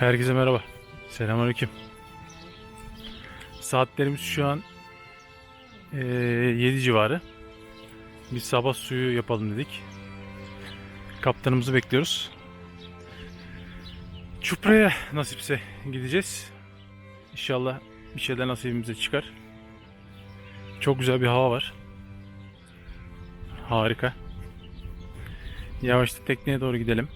Herkese merhaba. Selamünaleyküm. Saatlerimiz şu an eee 7 civarı. Biz sabah suyu yapalım dedik. Kaptanımızı bekliyoruz. Çupra'ya nasipse gideceğiz. İnşallah bir şeyler nasibimize çıkar. Çok güzel bir hava var. Harika. Yavaşça tekneye doğru gidelim.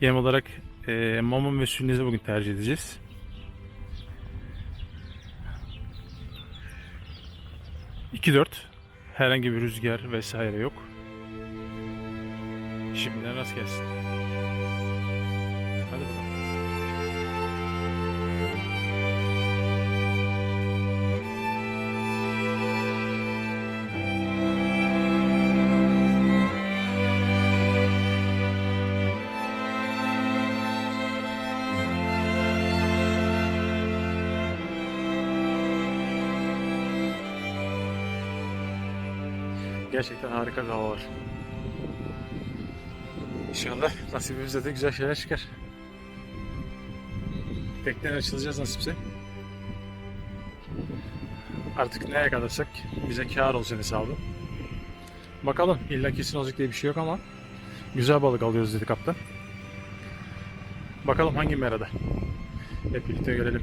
Yem olarak e, mamon ve sünnezi bugün tercih edeceğiz. İki dört. Herhangi bir rüzgar vesaire yok. Şimdiden rast gelsin. Gerçekten harika bir hava var. İnşallah nasibimizde de güzel şeyler çıkar. Teknen açılacağız nasipse. Artık neye kalırsak bize kâr olsun hesabı. Bakalım illa kesin olacak diye bir şey yok ama güzel balık alıyoruz dedi kaptan. Bakalım hangi merada. Hep birlikte görelim.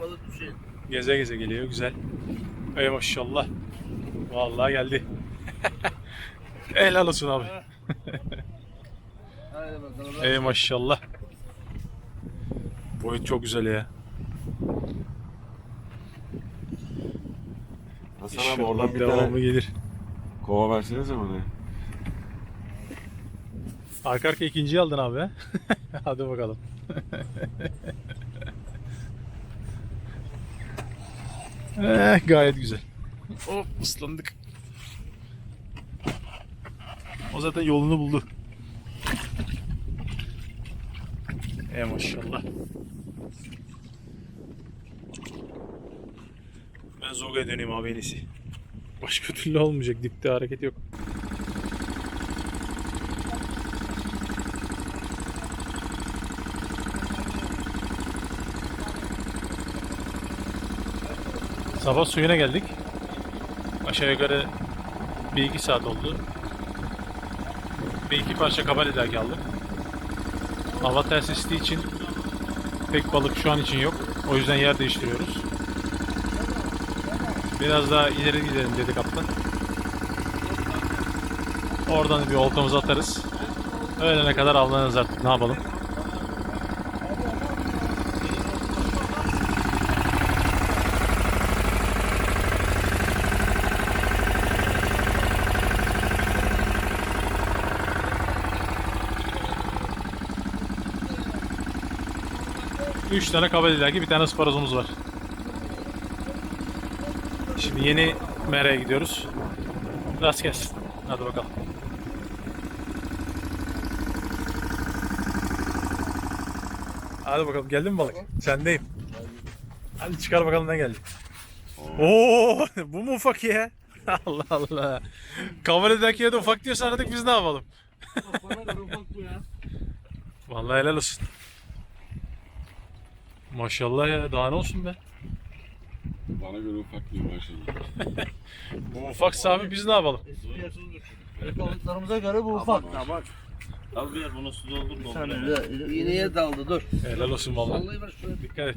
Balık düşeyim. Geze geze geliyor güzel. Ey maşallah. Vallahi geldi. Helal olsun abi. Hadi bakalım. Ey maşallah. Boyut çok güzel ya. Hasan abi oradan bir devamı tane gelir. kova versenize bana. Arka arka ikinciyi aldın abi. Hadi bakalım. eh, gayet güzel. Hop ıslandık. O zaten yolunu buldu. E maşallah. Ben Zoga'ya döneyim abi en iyisi. Başka türlü olmayacak. Dipte hareket yok. Sabah suyuna geldik. Aşağı yukarı bir iki saat oldu. Bir iki parça kabal idaki aldık. Hava ters estiği için pek balık şu an için yok. O yüzden yer değiştiriyoruz. Biraz daha ileri gidelim dedi kaptan. Oradan bir oltamızı atarız. Öğlene kadar avlanırız artık ne yapalım. Üç tane kabadilaki bir tane ısparozumuz var. Şimdi yeni mereye gidiyoruz. Rast gelsin. Hadi bakalım. Hadi bakalım geldi mi balık? Sendeyim. Hadi çıkar bakalım ne geldi. Oo, bu mu ufak ya? Allah Allah. Kavalideki de ufak diyorsan artık biz ne yapalım? Vallahi helal olsun. Maşallah ya daha ne olsun be. Bana göre ufak değil maşallah. Bu ufaksa abi biz ne yapalım? Balıklarımıza göre bu ufak. Tamam. Al bir yer bunu su doldur doldur. Sen öyle iğneye daldı dur. Helal olsun vallahi. Dikkat et.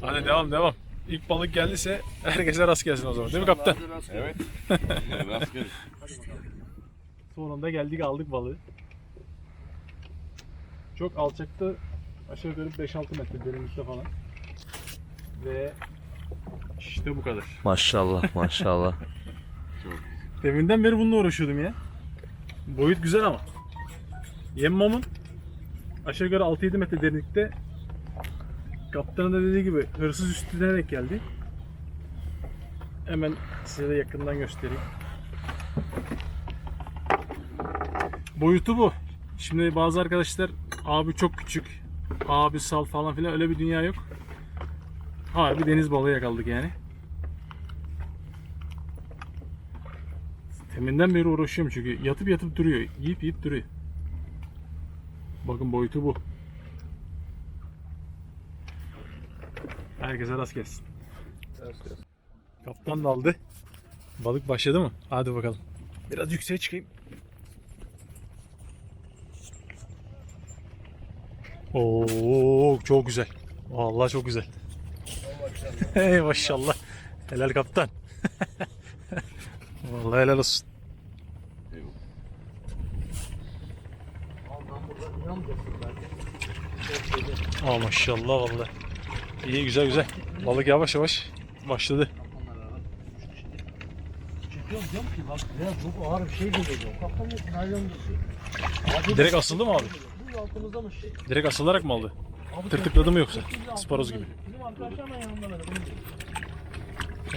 Hadi devam devam. İlk balık geldiyse herkese rast gelsin o zaman. Değil mi kaptan? Evet. Rastgele. Sonunda geldik aldık balığı. Çok alçakta aşağı yukarı 5-6 metre derinlikte falan. Ve işte bu kadar. Maşallah maşallah. Deminden beri bununla uğraşıyordum ya. Boyut güzel ama. Yemmamın aşağı yukarı 6-7 metre derinlikte kaptanın da dediği gibi hırsız üstüne denk geldi. Hemen size de yakından göstereyim. Boyutu bu. Şimdi bazı arkadaşlar abi çok küçük, abi sal falan filan öyle bir dünya yok. Harbi deniz balığı yakaladık yani. Teminden beri uğraşıyorum çünkü yatıp yatıp duruyor. Yiyip yiyip duruyor. Bakın boyutu bu. Herkese rast gelsin. Kaptan da aldı. Balık başladı mı? Hadi bakalım. Biraz yükseğe çıkayım. Oo çok güzel. Vallahi çok güzel. Hey maşallah. Helal kaptan. Vallahi helal olsun. Aa maşallah vallahi. İyi güzel güzel. Balık yavaş yavaş başladı. Çekiyorum. Direkt asıldı mı abi? Şey? Direkt asılarak mı aldı? Abi Tırtıkladı mı yoksa? Sparoz gibi. Bizim arkadaşlar da.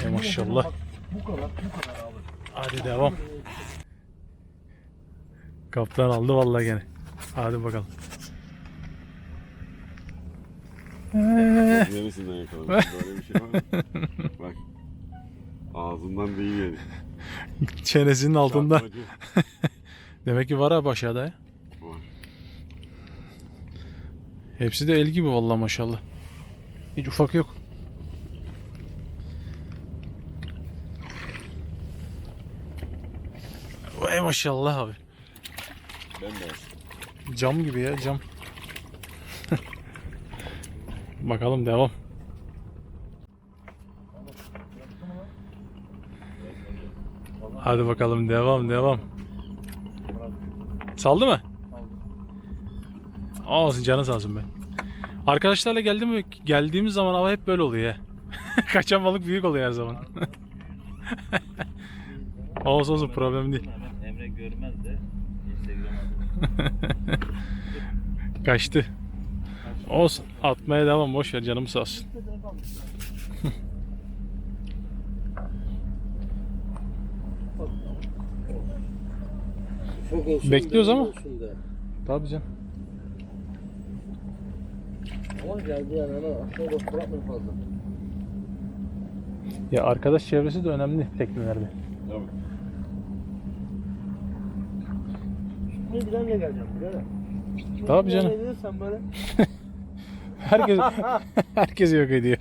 Ey maşallah. Bu kadar bu kadar abi. Hadi devam. Kaptan aldı vallahi gene. Hadi bakalım. Ee, Neresinden yakalamış? Böyle bir şey var mı? Bak. Ağzından değil yani. çenesinin altında. Demek ki var abi aşağıda ya. var. Hepsi de el gibi vallahi maşallah. Hiç ufak yok. Vay maşallah abi. Ben de. Cam gibi ya cam. Bakalım devam. Hadi bakalım devam devam. Saldı mı? Olsun canı sağ olsun be. Arkadaşlarla geldim mi geldiğimiz zaman hava hep böyle oluyor ya. Kaçan balık büyük oluyor her zaman. olsun olsun problem değil. Emre görmez de Kaçtı. Olsun. Atmaya devam. Boş ver canım sağ olsun. Bekliyoruz ama. Tabii canım. Ama geldi yani ana. Aşağıya bak bırakma fazla. Ya arkadaş çevresi de önemli teknelerde. Tabii. Ne bilenle geleceğim birader. Tabii canım. Ne diyorsan böyle. Herkes herkes yok ediyor.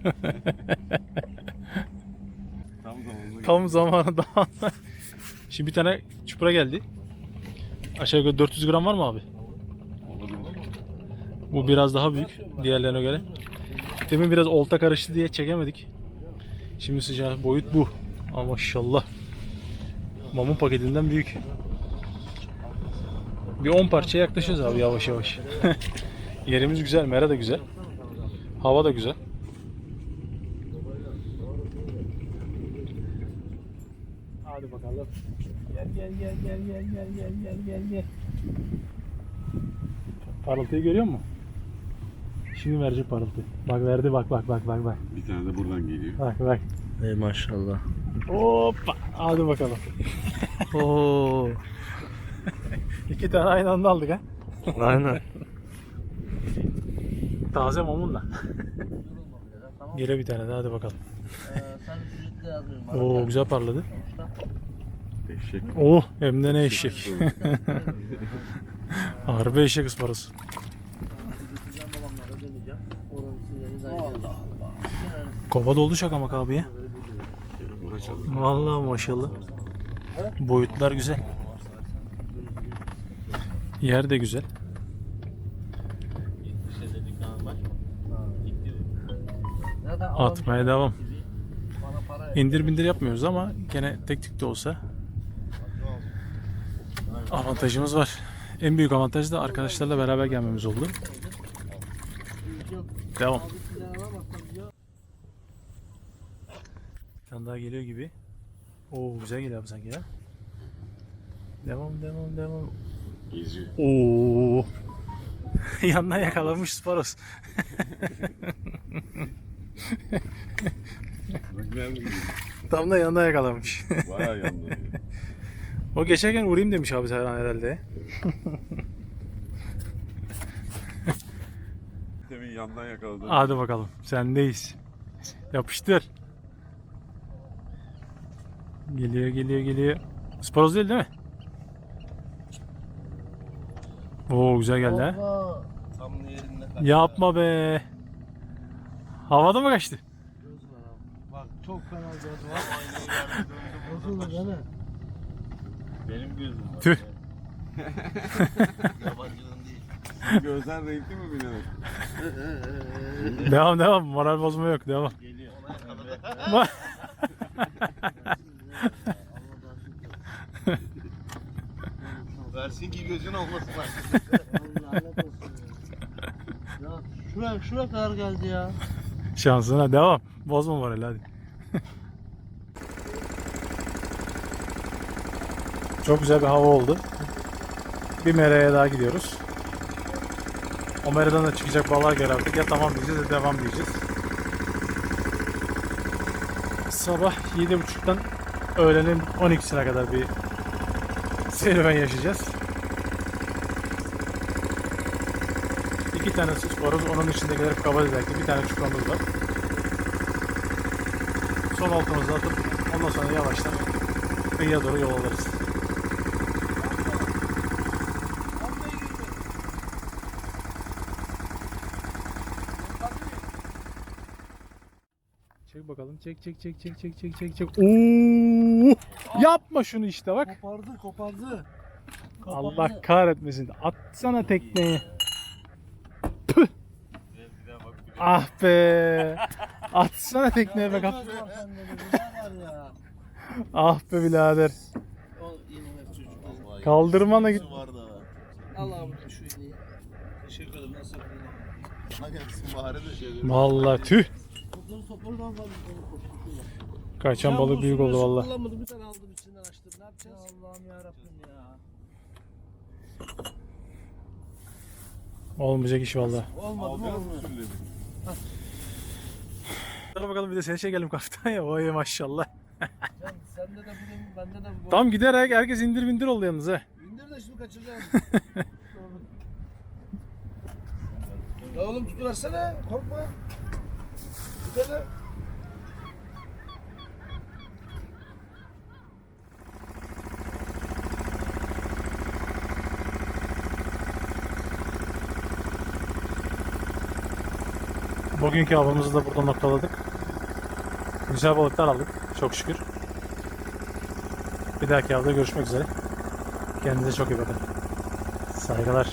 Tam zamanında Tam zamanında. Şimdi bir tane çupra geldi. Aşağı yukarı 400 gram var mı abi? Bu biraz daha büyük diğerlerine göre. Demin biraz olta karıştı diye çekemedik. Şimdi sıcağı boyut bu. Ama maşallah. Mamun paketinden büyük. Bir 10 parçaya yaklaşıyoruz abi yavaş yavaş. Yerimiz güzel, mera da güzel. Hava da güzel. Hadi bakalım. Gel gel gel gel gel gel gel gel gel gel. Parıltıyı görüyor musun? Şimdi verecek parıltı. Bak verdi bak bak bak bak bak. Bir tane de buradan geliyor. Bak bak. Ey maşallah. Hoppa. Hadi bakalım. Oo. İki tane aynı anda aldık ha. Aynen. Taze mamunla. Gele bir tane daha hadi bakalım. Sen ücretli yazıyorum. Oo güzel parladı. Eşek. Oh hem de ne eşek. Harbi eşek ısparası. Güzel babamlara döneceğim. Oranın sinyali Allah Allah. Kova doldu şaka maka abi ya. Vallahi maşallah. Boyutlar güzel. Yer de güzel. Atmaya devam. İndir bindir yapmıyoruz ama gene tek tük de olsa avantajımız var. En büyük avantaj da arkadaşlarla beraber gelmemiz oldu. Devam. Tane daha geliyor gibi. Oo güzel geliyor abi sanki ya. Devam devam devam. Geziyor. Oo. Yandan yakalamış Sparos. Tam da yandan yakalamış. Bayağı yandı. o geçerken vurayım demiş abi Serhan herhalde. Demin yandan yakaladı. Hadi bakalım. Sendeyiz. Yapıştır. Geliyor geliyor geliyor. Sparoz değil değil mi? Oo güzel geldi ha. Allah. Tam yerinde kaç. Yapma be. Havada mı kaçtı? Göz var abi. Bak çok fena göz var. Bozuldu değil mi? Benim gözüm var. Tüh. Yabancının değil. Gözler renkli mi birader? Devam devam. Moral bozma yok. Devam. Geliyor. Bak. Versin ki gözün olmasın lan. Lanet olsun ya. Ya şuraya, şuraya kadar geldi ya. Şansına devam. Bozma morali hadi. Çok güzel bir hava oldu. Bir meraya daha gidiyoruz. O meradan da çıkacak balığa göre artık ya tamam diyeceğiz ya devam diyeceğiz. Sabah 7.30'dan öğlenin 12'sine kadar bir serüven yaşayacağız. İki tane sıçboroz, onun içindekiler kabadaydı. Bir tane çukamız var. Son oltamızı atıp ondan sonra yavaştan kıyıya doğru yol alırız. Çek bakalım. Çek çek çek çek çek çek çek çek. Oo! Yapma şunu işte bak. Kopardı, kopardı. Allah kahretmesin. Atsana tekneyi. Ah be. Atsana tekneye be kap. ah be birader. Kaldırmana git. Al abi Valla tüh. Kaçan balık büyük oldu valla. Bir tane aldım içinden açtım. Ne yapacağız? Allah'ım yarabbim ya. Olmayacak iş valla. Olmadı mı? Olmuyor. Hadi bakalım bir de seni çekelim kaptan ya. Oy maşallah. Can sende de bugün bende de bugün. Tam gider herkes indir bindir oldu yalnız ha. İndir de şimdi kaçıracağım. ya oğlum tutuversene korkma. Tut Bugünkü avımızı da burada noktaladık. Güzel balıklar aldık çok şükür. Bir dahaki avda görüşmek üzere. Kendinize çok iyi bakın. Saygılar.